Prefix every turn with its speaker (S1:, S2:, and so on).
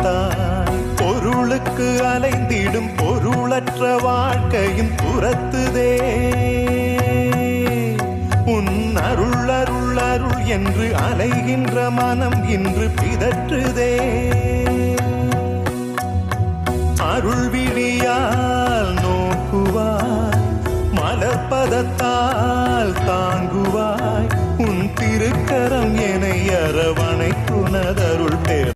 S1: துரத்தாய் பொருளுக்கு அலைந்திடும் பொருளற்ற வாழ்க்கையும் துரத்துதே. உன் அருள் அருள் அருள் என்று அலைகின்ற மனம் இன்று பிதற்றுதே. அருள் விழியால் நோக்குவாய் மலர்பதத்தால் தாங்குவாய் உன் திருக்கரம் என அரவணை துணதருள்